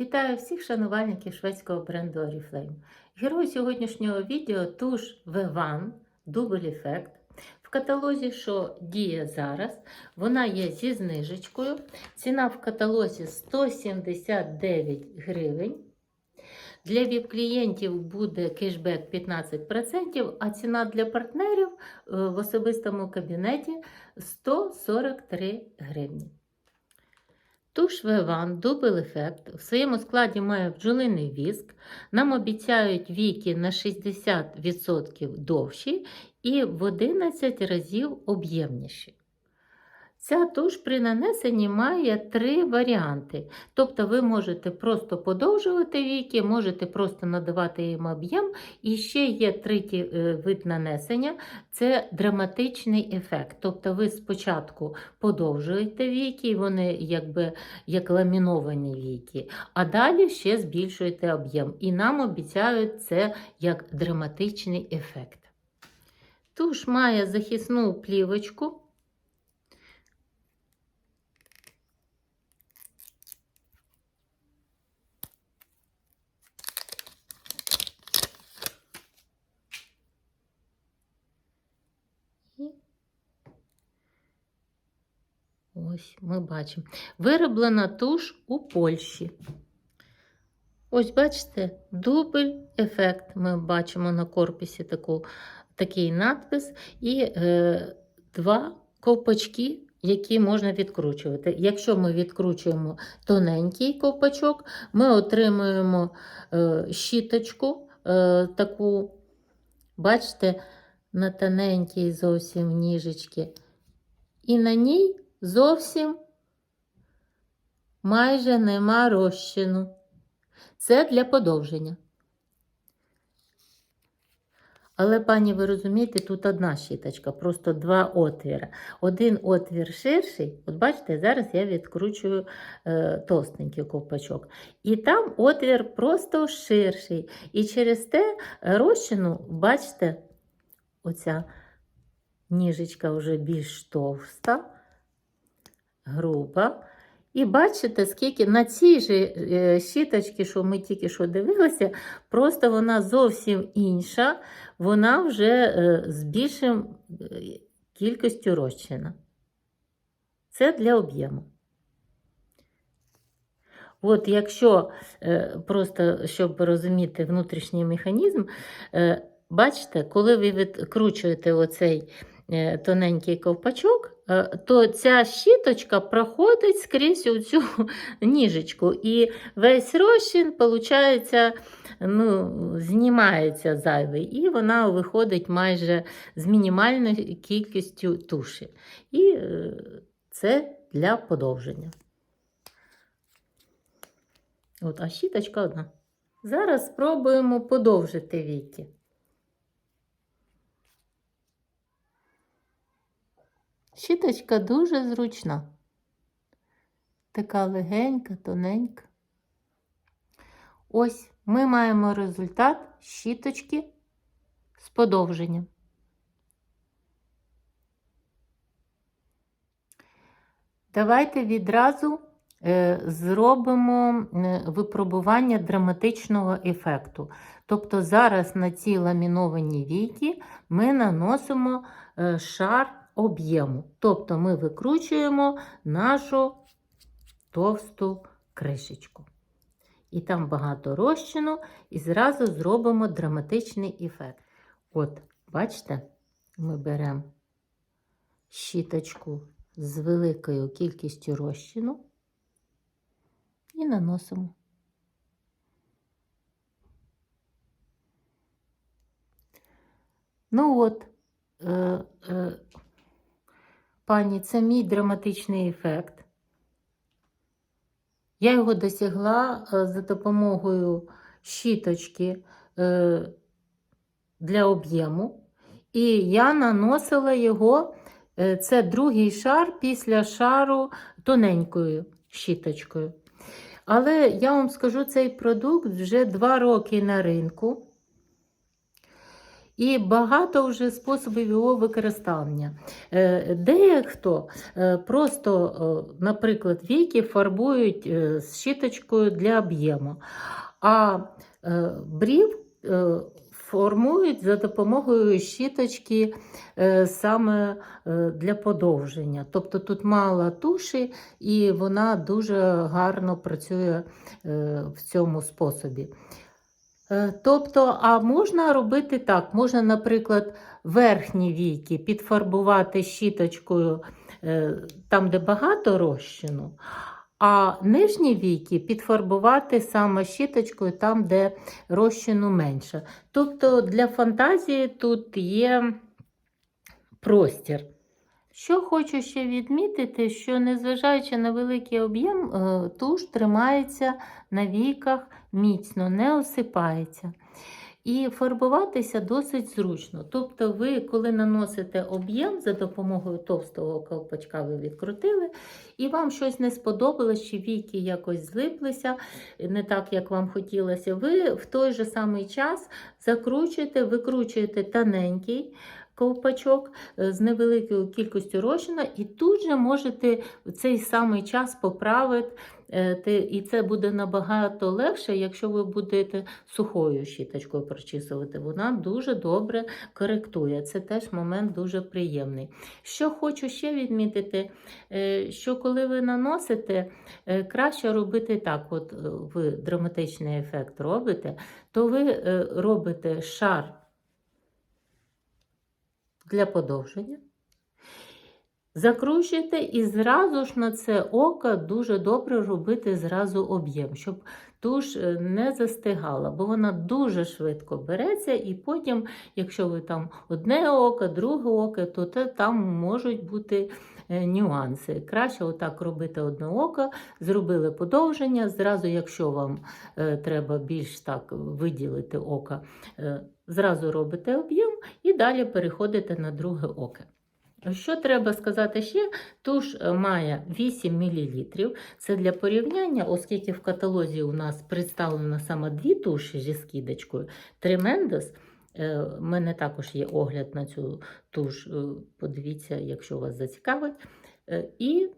Вітаю всіх шанувальників шведського бренду Oriflame. Герой сьогоднішнього відео туш V1 Double Effect. В каталозі, що діє зараз, вона є зі знижечкою. Ціна в каталозі 179 гривень. Для ВІП-клієнтів буде кешбек 15%, а ціна для партнерів е, в особистому кабінеті 143 гривні. Туш V1 ефект Effect в своєму складі має бджолиний віск. Нам обіцяють віки на 60% довші і в 11 разів об'ємніші. Ця туш при нанесенні має три варіанти. Тобто ви можете просто подовжувати віки, можете просто надавати їм об'єм. І ще є третій е, вид нанесення це драматичний ефект. Тобто ви спочатку подовжуєте віки, вони якби як ламіновані віки, а далі ще збільшуєте об'єм. І нам обіцяють це як драматичний ефект. Туш має захисну плівочку. Ось ми бачимо. Вироблена туш у Польщі. Ось, бачите, дубль ефект. Ми бачимо на корпусі таку, такий надпис і е, два ковпачки, які можна відкручувати. Якщо ми відкручуємо тоненький ковпачок, ми отримуємо е, щіточку, е, таку, бачите, на тоненькій зовсім ніжечки. І на ній зовсім майже нема розчину. Це для подовження. Але, пані, ви розумієте, тут одна щіточка, просто два отвіра. Один отвір ширший, от бачите, зараз я відкручую е, товстенький ковпачок. І там отвір просто ширший. І через те розчину, бачите, оця ніжечка вже більш товста, груба. І бачите, скільки на цій же е, щіточці, що ми тільки що дивилися, просто вона зовсім інша, вона вже е, з більшим е, кількістю розчина. Це для об'єму. От якщо просто щоб розуміти внутрішній механізм, бачите, коли ви відкручуєте оцей тоненький ковпачок, то ця щіточка проходить скрізь у цю ніжечку. І весь розчин, виходить, ну, знімається зайвий, і вона виходить майже з мінімальною кількістю туші. І це для подовження. От, а щіточка одна. Зараз спробуємо подовжити віки. Щіточка дуже зручна. Така легенька, тоненька. Ось ми маємо результат щіточки з подовженням. Давайте відразу е, зробимо випробування драматичного ефекту. Тобто зараз на ці ламіновані віки ми наносимо е, шар об'єму. Тобто ми викручуємо нашу товсту кришечку. І там багато розчину, і зразу зробимо драматичний ефект. От, бачите, ми беремо щіточку з великою кількістю розчину і наносимо. Ну от, е, е, Пані, це мій драматичний ефект. Я його досягла е, за допомогою щіточки е, для об'єму. І я наносила його, е, це другий шар після шару тоненькою щіточкою. Але я вам скажу, цей продукт вже два роки на ринку. І багато вже способів його використання. Е, Дехто е, просто, наприклад, віки фарбують е, з щіточкою для об'єму, а брів формують за допомогою щіточки саме для подовження. Тобто тут мало туші, і вона дуже гарно працює в цьому способі. Е, Тобто, а можна робити так: можна, наприклад, верхні віки підфарбувати щіточкою е, там, де багато розчину, а нижні віки підфарбувати саме щіточкою там, де розчину менше. Тобто для фантазії тут є простір. Що хочу ще відмітити, що незважаючи на великий об'єм, е, туш тримається на віках міцно, не осипається. І фарбуватися досить зручно. Тобто, ви, коли наносите об'єм за допомогою товстого колпачка, ви відкрутили, і вам щось не сподобалось, чи віки якось злиплися, не так, як вам хотілося, ви в той же самий час закручуєте, викручуєте тоненький ковпачок е, з невеликою кількістю розчина, і тут же можете в цей самий час поправити. Е, І це буде набагато легше, якщо ви будете сухою щіточкою прочісувати. Вона дуже добре коректує. Це теж момент дуже приємний. Що хочу ще відмітити, е, що коли ви наносите, е, краще робити так: от ви драматичний ефект робите, то ви робите шар для подовження. Закручуєте і зразу ж на це око дуже добре робити зразу об'єм, щоб туш е, не застигала, бо вона дуже швидко береться, і потім, якщо ви там одне око, друге око, то там можуть бути е, нюанси. Краще отак робити одне око, зробили подовження. Зразу, якщо вам е, треба більш так виділити око, зразу робите об'єм і далі переходите на друге око. Що треба сказати ще? Туш е, має 8 мл. Це для порівняння, оскільки в каталозі у нас представлено саме дві туші зі скидочкою. Тремендос. У мене також є огляд на цю туш. е, Подивіться, якщо вас зацікавить. Е, І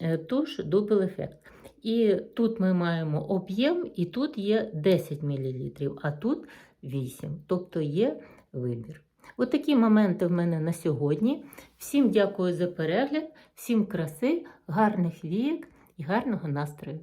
е, туш Double Effect. І тут ми маємо об'єм, і тут є 10 мл, а тут 8. Тобто є вибір. От такі моменти в мене на сьогодні. Всім дякую за перегляд, всім краси, гарних вік і гарного настрою.